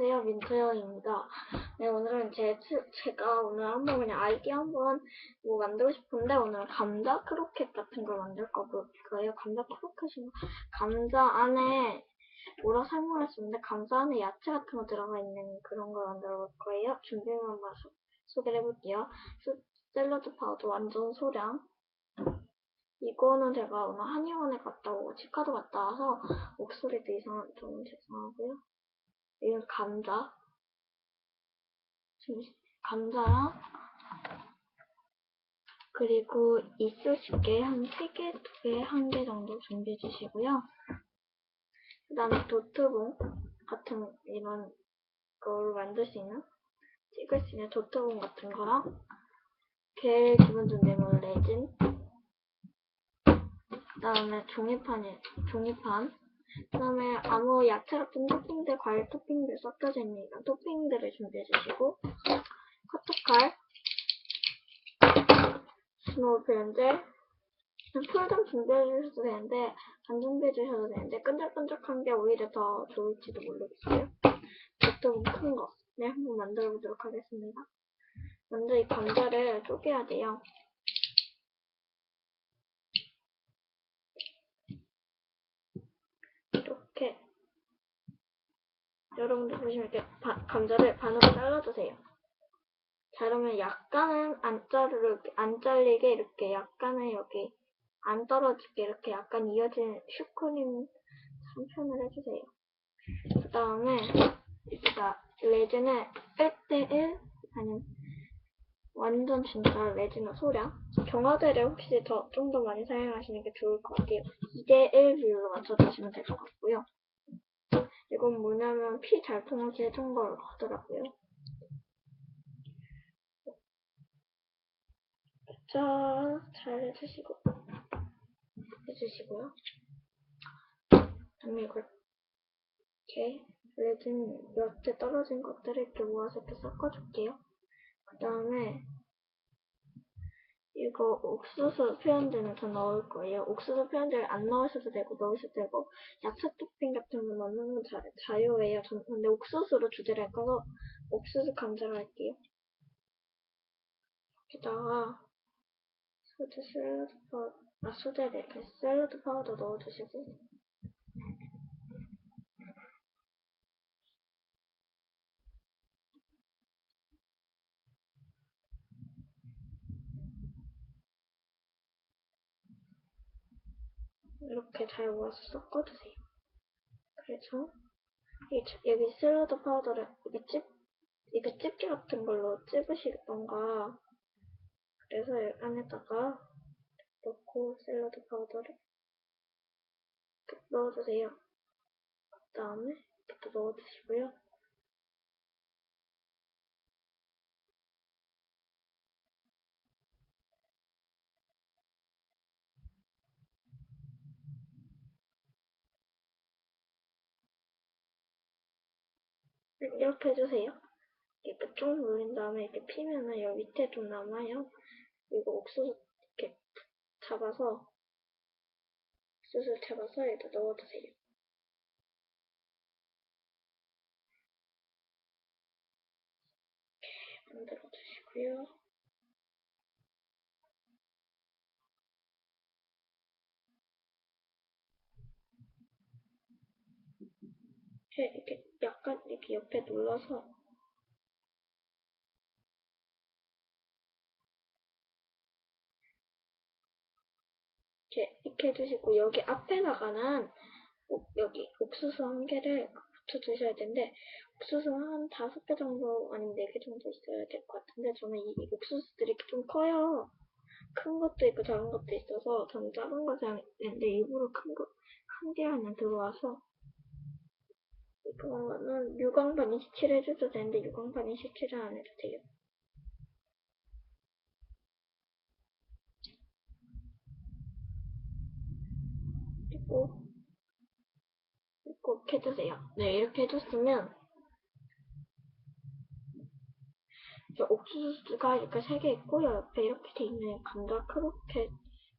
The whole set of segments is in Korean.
안녕하세요. 민트영입니다. 네, 오늘은 제, 제가 오늘 한번 그냥 아이디 한번 뭐 만들고 싶은데, 오늘 감자 크로켓 같은 걸 만들 거예요. 감자 크로켓이 감자 안에 뭐라 있는데, 감자 안에 야채 같은 거 들어가 있는 그런 걸 만들어 볼 거예요. 준비물 한번 소, 소개를 해볼게요. 샐러드 파우더 완전 소량. 이거는 제가 오늘 한의원에 갔다 오고 치과도 갔다 와서 목소리도 이상, 좀 죄송하고요. 이건 감자. 감자랑 그리고 이쑤시개 한 3개, 2개, 1개 정도 준비해 주시고요. 그 다음에 도트봉 같은 이런 걸 만들 수 있는 찍을 수 있는 도트봉 같은 거랑 제일 기본 준비물 레진 그 다음에 종이판이 종이판 그 다음에 아무 야채 같은 토핑들, 과일 토핑들 섞여져 있는 토핑들을 준비해 주시고 커터칼, 스노우 펜젤, 풀좀 준비해 주셔도 되는데 안 준비해 주셔도 되는데 끈적끈적한 게 오히려 더 좋을지도 모르겠어요. 보통 큰 거. 네, 한번 만들어 보도록 하겠습니다. 먼저 이 감자를 쪼개야 돼요. 이렇게 여러분들 보시면 이렇게 바, 감자를 반으로 잘라주세요. 자르면 약간은 안 자르게 안 잘리게 이렇게 약간은 여기 안 떨어지게 이렇게 약간 이어진 슈크림 3편을 해주세요. 그 다음에 여기다 레진을 1대1 아니면 완전 진짜 레진의 소량 경화제를 혹시 더 좀 더 많이 사용하시는 게 좋을 것 같아요. 2대1 비율로 맞춰주시면 될 것 같고요. 이건 뭐냐면 피 잘 통하게 해준 걸 하더라고요. 자, 잘 해주시고 해주시고요. 그다음에 이렇게 레진 몇 개 떨어진 것들을 이렇게 모아서 이렇게 섞어줄게요. 그 다음에 이거 옥수수 표현들은 더 넣을 거예요. 옥수수 표현들 안 넣으셔도 되고 넣으셔도 되고 야채 토핑 같은 거 넣는 건 자, 자유예요. 전, 근데 옥수수로 주제를 할 거서 옥수수 감자를 할게요. 여기다가 소드 샐러드 파우더, 아 소드에 이렇게 샐러드 파우더 넣어주시고 이렇게 잘 모아서 섞어주세요. 그래서 여기 샐러드 파우더를 이렇게 찝, 이렇게 집게 같은 걸로 찝으시던가 그래서 안에다가 넣고 샐러드 파우더를 넣어주세요. 그 다음에 이렇게 넣어주시고요. 이렇게 해주세요. 이렇게 쭉 눌린 다음에 이렇게 피면은 여기 밑에 좀 남아요. 그리고 옥수수 이렇게 잡아서 옥수수 잡아서 여기다 넣어주세요. 이렇게 만들어 주시고요. 이렇게 약 간 이렇게 옆에 눌러서 이렇게, 이렇게 해주시고 여기 앞에다가는 여기 옥수수 한 개를 붙여주셔야 되는데 옥수수 한 다섯 개 정도 아니면 네 개 정도 있어야 될 것 같은데 저는 이, 이 옥수수들이 좀 커요. 큰 것도 있고 작은 것도 있어서 저는 작은 거 사용했는데 일부러 큰 거, 큰게 하나 들어와서 그거는 유광반 27 해줘도 되는데 유광반 27은 안 해도 돼요. 그리고 꼭 해주세요. 네, 이렇게 해줬으면 옥수수가 이렇게 세 개 있고 옆에 이렇게 돼 있는 감자 크로켓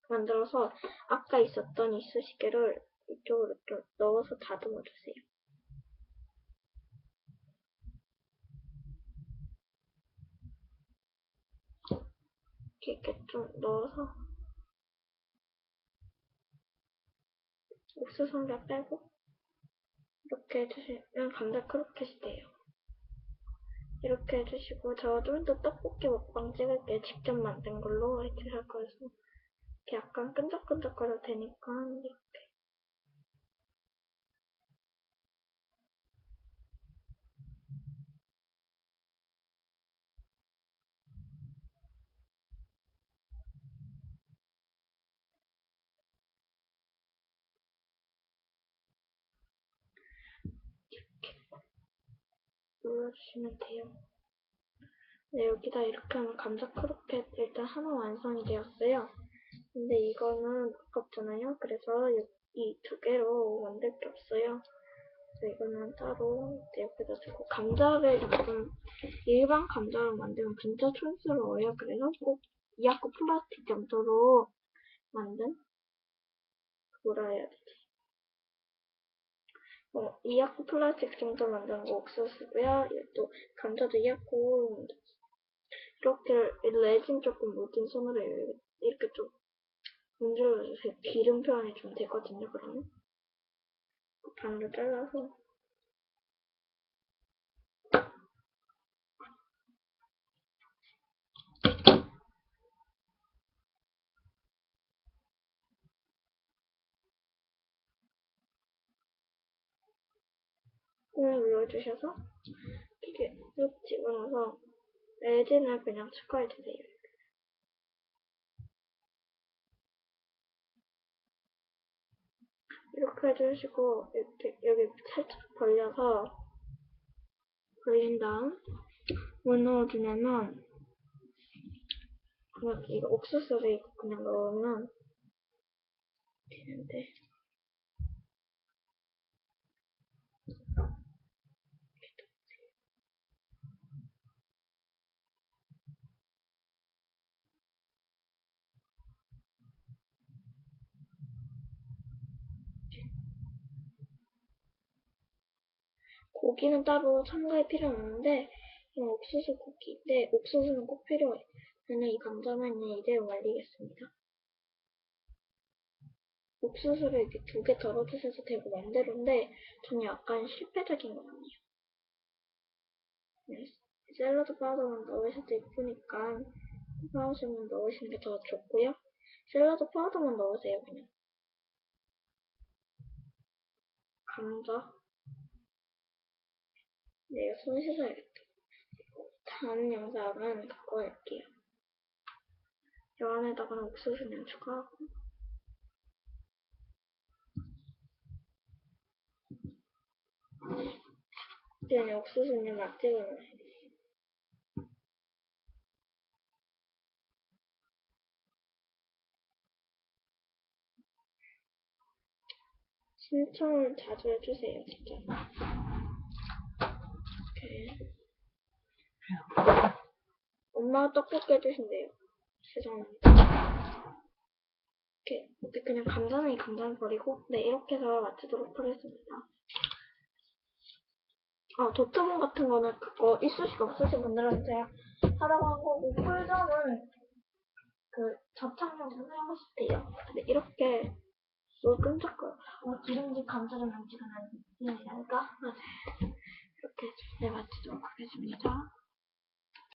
만들어서 아까 있었던 이쑤시개를 이쪽으로 좀 넣어서 다듬어 주세요. 이렇게 좀 넣어서 옥수수를 빼고 이렇게 해주시면 감자 크로켓이 돼요. 이렇게 해주시고 저좀더 떡볶이 먹방 찍을 때 직접 만든 걸로 할 거여서. 이렇게 약간 끈적끈적거려도 되니까 이렇게 눌러주시면 돼요. 네, 여기다 이렇게 하면 감자 크로켓 일단 하나 완성이 되었어요. 근데 이거는 아깝잖아요. 그래서 이 두 개로 만들 게 없어요. 그래서 이거는 따로 옆에다 두고 감자를 조금 일반 감자로 만들면 진짜 촌스러워요. 그래서 꼭 이하코 플라스틱 정도로 만든 해야 되지? 어, 이하코 플라스틱 만든 거 옥수수고요. 또 감자도 이하코 이렇게 레진 조금 묻은 손으로 이렇게 좀 문질러주세요. 기름 표현이 좀 되거든요, 그러면. 반으로 잘라서. 꾹 눌러주셔서 이게 쭉 집어넣어서 레진을 그냥 추가해주세요. 이렇게 해주시고 이렇게 여기 살짝 벌려서 벌린 다음 뭐 넣어주냐면 그냥 이거 옥수수를 그냥 넣으면 되는데 고기는 따로 첨가할 필요는 없는데 이건 옥수수 고기인데 옥수수는 꼭 필요해요. 저는 이 감자만 이대로 말리겠습니다. 옥수수를 이렇게 두 개 덜어주셔도 되고 맘대로인데 저는 약간 실패적인 것 같네요. 네, 샐러드 파우더만 넣으셔도 예쁘니까 파우더만 넣으시는 게 더 좋고요. 샐러드 파우더만 넣으세요 그냥. 감자 네, 이거 손 씻어야겠다. 다음 영상은 그거 할게요. 이 안에다가는 옥수수 그냥 추가하고 그냥 옥수수는 맛집은 신청을 자주 해주세요, 진짜. 이렇게. 엄마가 떡볶이 해주신대요. 죄송합니다. 이렇게, 이렇게 그냥 감자는 이 감자는 버리고, 네, 이렇게 해서 마치도록 하겠습니다. 아, 도트본 같은 거는 그거 있으시고 없으신 분들은 제가 하라고 한 거고, 꿀점은 그 저탄용 사용하실 때요. 근데 이렇게 물 끈적거려. 어, 기름진 감자를 만지고 난 느낌이랄까? 맞아요. 이렇게 네, 마치도록 하겠습니다.